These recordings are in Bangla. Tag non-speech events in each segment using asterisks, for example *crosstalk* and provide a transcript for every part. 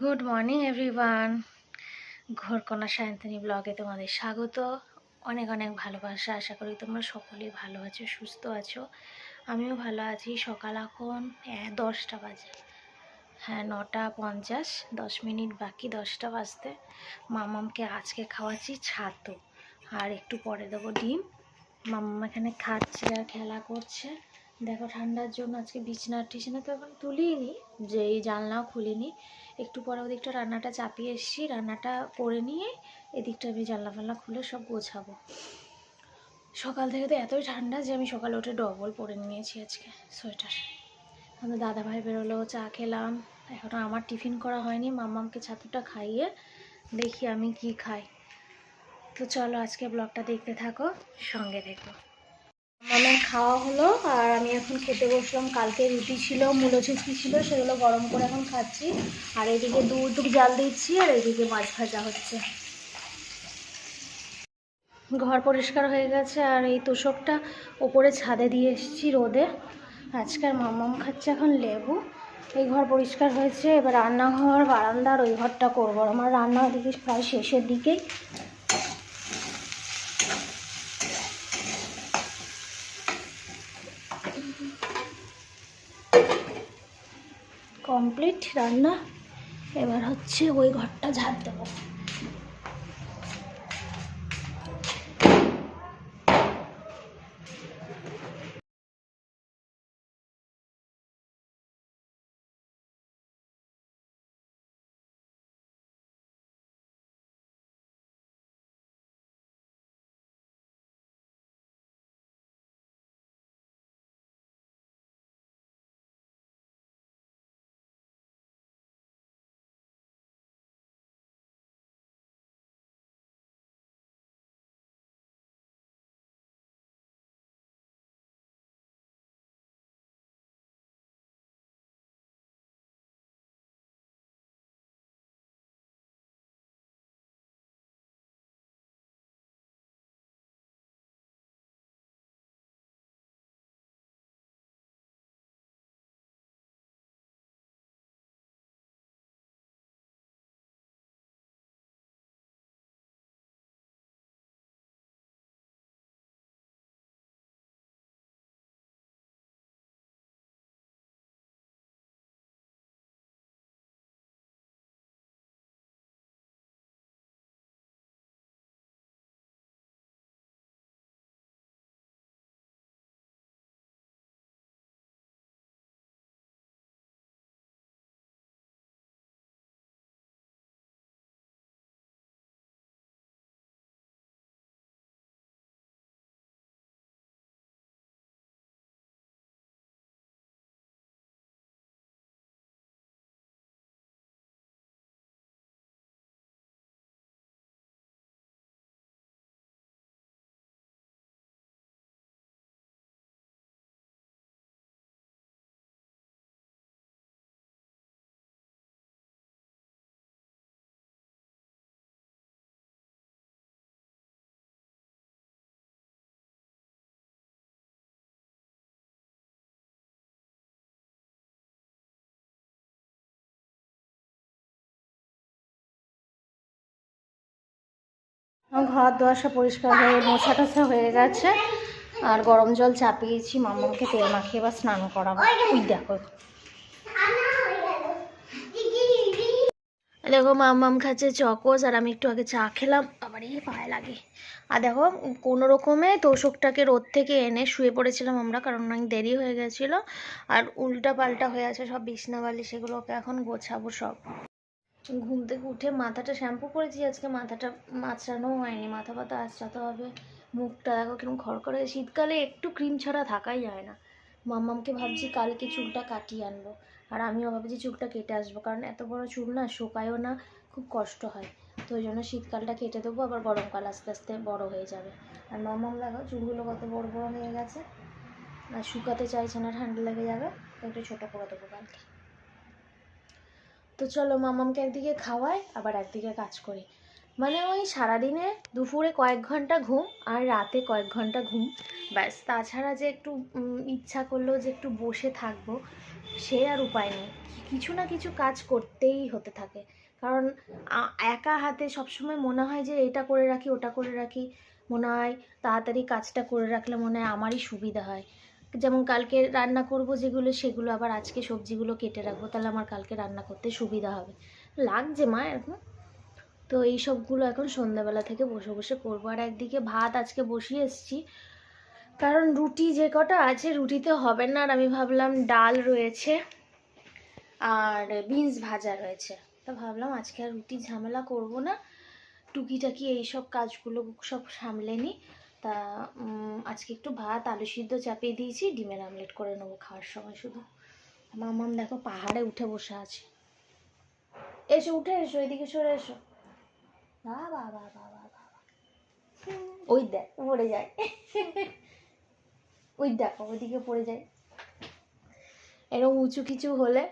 গুড মর্নিং এভরিওয়ান ঘোরকোনা সায়ন্তনী ব্লগে তোমাদের স্বাগত। অনেক অনেক ভালোবাসা। আশা করি তোমরা সকলেই ভালো আছো, সুস্থ আছো। আমিও ভালো আছি। সকাল এখন এ- দশটা বাজে। হ্যাঁ নটা পঞ্চাশ, দশ মিনিট বাকি, দশটা বাজতে। মামামকে আজকে খাওয়াচ্ছি ছাতু। আর একটু পরে দেবো ডিম। মামাম এখানে খাচ্ছে আর খেলা করছে। দেখো, ঠান্ডার জন্য আজকে বিছনা টিছনা তো এখন তুলিনি যে এই জানলাও খুলিনি। একটু পরে ওদিকটা রান্নাটা চাপিয়ে এসেছি, রান্নাটা করে নিয়ে এদিকটা আমি জানলা ফাল্লা খুলে সব গোছাবো। সকাল থেকে তো এতই ঠান্ডা যে আমি সকালে উঠে ডবল পরে নিয়েছি আজকে সোয়েটার। আমাদের দাদা ভাই বেরোলো, চা খেলাম এখনও আমার টিফিন করা হয়নি, মাম্মামকে ছাতুটা খাইয়ে দেখি আমি কি খাই। তো চলো আজকে ব্লগটা দেখতে থাকো, সঙ্গে দেখো মামার খাওয়া হলো আর আমি এখন খেতে বসলাম। কালকে রুটি ছিল, মূলো চুচকি ছিল, সেগুলো গরম করে এখন খাচ্ছি। আর এদিকে দুধ জাল দিচ্ছি আর এদিকে মাছ ভাজা হচ্ছে। ঘর পরিষ্কার হয়ে গেছে আর এই তোষকটা ওপরে ছাদে দিয়ে এসেছি রোদে। আজকাল মামাম খাচ্ছে এখন লেবু। এই ঘর পরিষ্কার হয়েছে, এবার রান্নাঘর, বারান্দার, ওই ঘরটা করব। আমার রান্না ওদিকে প্রায় শেষের দিকেই। কমপ্লিট রান্না এবার হচ্ছে ওই ঘরটা ঝাড় দেবো। ঘর সব পরিষ্কার হয়ে মোছা টোছা হয়ে গেছে। আর গরম জল চাপিয়েছি মামাকে তেল মাখিয়ে বা স্নান করাবো। ওই দেখো। দেখো মামাম খাচ্ছে চকোস, আর আমি একটু আগে চা খেলাম, আবার এই পায়ে লাগে। আর দেখো, কোনো রকমে তোষকটাকে রোদ থেকে এনে শুয়ে পড়েছিলাম আমরা, কারণ অনেক দেরি হয়ে গেছিল। আর উল্টা পাল্টা হয়ে আছে সব বিছনা বিছনাবালি, সেগুলোকে এখন গোছাবো সব। ঘুম থেকে উঠে মাথাটা শ্যাম্পু করেছি, আজকে মাথাটা মাছরানো হয়নি, মাথা পাতা আঁচড়াতে হবে, মুখটা দেখো কীরকম খড়খড়ে শীতকালে একটু ক্রিম ছাড়া থাকাই যায় না। মাম্মামকে ভাবছি কালকে চুলটা কাটিয়ে আনব, আর আমিও ভাবছি চুলটা কেটে আসব, কারণ এত বড় চুল না, শোকায়ও না, খুব কষ্ট হয়। তো ওই জন্য শীতকালটা কেটে দেবো, আবার গরমকাল আস্তে আস্তে বড় হয়ে যাবে। আর মাম্মাম দেখো চুলগুলো কত বড় বড় হয়ে গেছে, আর শুকাতে চাইছে না, ঠান্ডা লেগে যাবে একটু ছোটো করে দেবো কালকে। তো চলো মামামকে একদিকে খাওয়াই, আবার একদিকে কাজ করি। মানে ওই সারাদিনে দুপুরে কয়েক ঘণ্টা ঘুম আর রাতে কয়েক ঘণ্টা ঘুম। ব্যাস, তাছাড়া যে একটু ইচ্ছা করল যে একটু বসে থাকব, সে আর উপায় নেই। কিছু না কিছু কাজ করতেই হতে থাকে। কারণ একা হাতে সবসময় মনে হয় যে এটা করে রাখি, ওটা করে রাখি। মনে হয় তাড়াতাড়ি কাজটা করে রাখলে মনে হয় আমারই সুবিধা হয়। যেমন কালকে রান্না করব যেগুলো, সেগুলো আবার আজকে সবজিগুলো কেটে রাখব, তাহলে আমার কালকে রান্না করতে সুবিধা হবে। লাগছে মা এখন। তো এই সবগুলো এখন সন্ধ্যাবেলা থেকে বসে বসে করব। আর একদিকে ভাত আজকে বসিয়ে এসেছি। কারণ রুটি যে কটা আছে, রুটিতে হবে না। আর আমি ভাবলাম ডাল রয়েছে আর বিনস ভাজা রয়েছে। তো ভাবলাম আজকে আর রুটি ঝামেলা করব না। টুকিটাকি এইসব কাজগুলো সব সামলে নিই। তা আজকে একটু ভাত, আলু সিদ্ধ চাপিয়ে দিয়েছি, ডিমের আমলেট করে নেব খাওয়ার সময় শুধু। মামাম দেখো পাহাড়ে উঠে বসে আছে। এসো, উঠে এসো, এদিকে সরে এসো। বা বাবা বাবা বাবা ওই দেখ, পড়ে যায়। ওই দেখো ওইদিকে পড়ে যায়। এরকম উঁচু কিছু হলে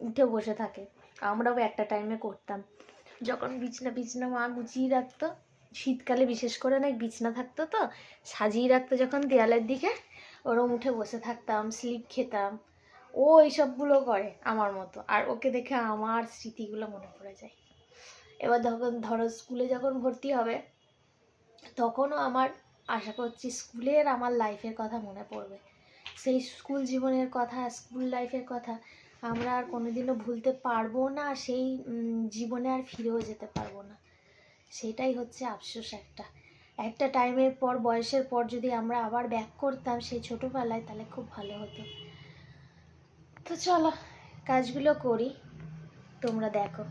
উঠে বসে থাকে। আমরাও একটা টাইমে করতাম। যখন বিছনা বিছনা মা গুছিয়ে রাখতো শীতকালে বিশেষ করে অনেক বিছনা থাকতো তো, সাজিয়ে রাখতো যখন দেয়ালের দিকে, ওরম উঠে বসে থাকতাম স্লিপ খেতাম। ও এইসবগুলো করে আমার মতো, আর ওকে দেখে আমার স্মৃতিগুলো মনে পড়ে যায়। এবার যখন ধরো স্কুলে যখন ভর্তি হবে, তখনও আমার আশা করছি স্কুলের আমার লাইফের কথা মনে পড়বে। সেই স্কুল জীবনের কথা, স্কুল লাইফের কথা আমরা আর কোনোদিনও ভুলতে পারব না, সেই জীবনে আর ফিরেও যেতে পারব না। সেটাই হচ্ছে আফসোস একটা। একটা টাইমের পর, বয়সের পর যদি আমরা আবার ব্যাক করতাম সেই ছোটোবেলায়, তাহলে খুব ভালো হতো। তো চলো, কাজগুলো করি, তোমরা দেখো।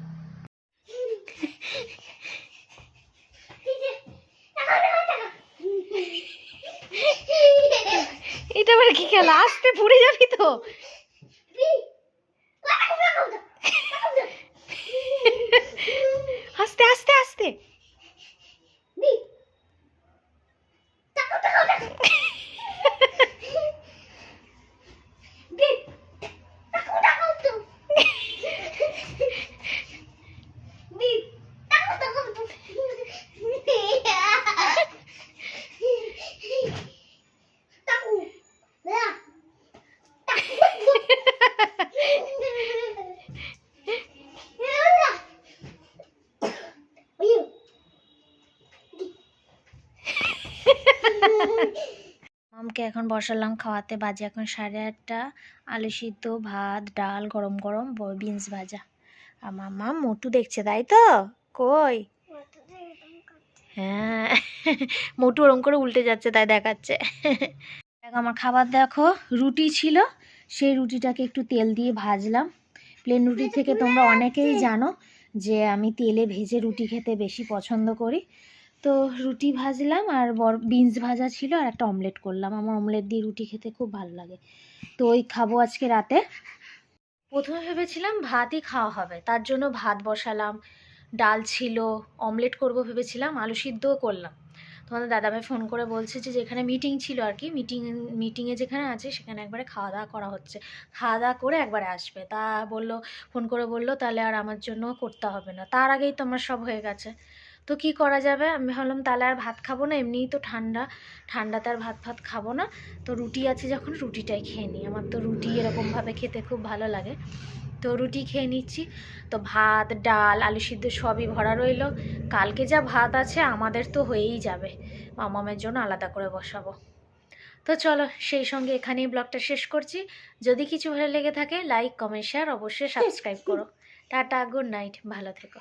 এটা আবার কি খেলা? আসতে পড়ে যাবি তো। মামকে এখন বসালাম খাওয়াতে। বাজে এখন সাড়ে আটটা। আলু সিদ্ধ ভাত ডাল গরম গরম বিনস ভাজা। আর মামা মোটু দেখছে তাই তো? কই? হ্যাঁ। *laughs* মোটু ওরম করে উল্টে যাচ্ছে তাই দেখাচ্ছে। *laughs* দেখো আমার খাবার দেখো রুটি ছিল। সেই রুটিটাকে একটু তেল দিয়ে ভাজলাম। প্লেন রুটি থেকে তোমরা অনেকেই জানো যে আমি তেলে ভেজে রুটি খেতে বেশি পছন্দ করি। তো রুটি ভাজলাম আর বর বিনস ভাজা ছিল আর একটা অমলেট করলাম। আমার অমলেট দিয়ে রুটি খেতে খুব ভালো লাগে। তো ওই খাব আজকে রাতে। প্রথমে ভেবেছিলাম ভাতই খাওয়া হবে। তার জন্য ভাত বসালাম, ডাল ছিল অমলেট করব ভেবেছিলাম, আলু সিদ্ধও করলাম। তোমাদের দাদাভাই ফোন করে বলছে যে, যেখানে মিটিং ছিল আর কি মিটিং মিটিংয়ে যেখানে আছে, সেখানে একবারে খাওয়া দাওয়া করা হচ্ছে। খাওয়া দাওয়া করে একবারে আসবে। তা বলল ফোন করে বলল, তাহলে আর আমার জন্য করতে হবে না। তার আগেই তো আমার সব হয়ে গেছে। তো কি করা যাবে? আমি ভাবলাম তাহলে আর ভাত খাব না, এমনিই তো ঠান্ডা। ঠান্ডাতে আর ভাত ভাত খাব না। তো রুটি আছে যখন, রুটিটাই খেয়ে নিই। আমার তো রুটি এরকমভাবে খেতে খুব ভালো লাগে। তো রুটি খেয়ে নিচ্ছি। তো ভাত, ডাল, আলু সিদ্ধ সবই ভরা রইল। কালকে যা ভাত আছে, আমাদের তো হয়েই যাবে। মামামের জন্য আলাদা করে বসাবো। তো চলো, সেই সঙ্গে এখানেই ব্লগটা শেষ করছি। যদি কিছু ভালো লেগে থাকে লাইক কমেন্ট শেয়ার অবশ্যই সাবস্ক্রাইব করো। টাটা গুড নাইট ভালো থেকো।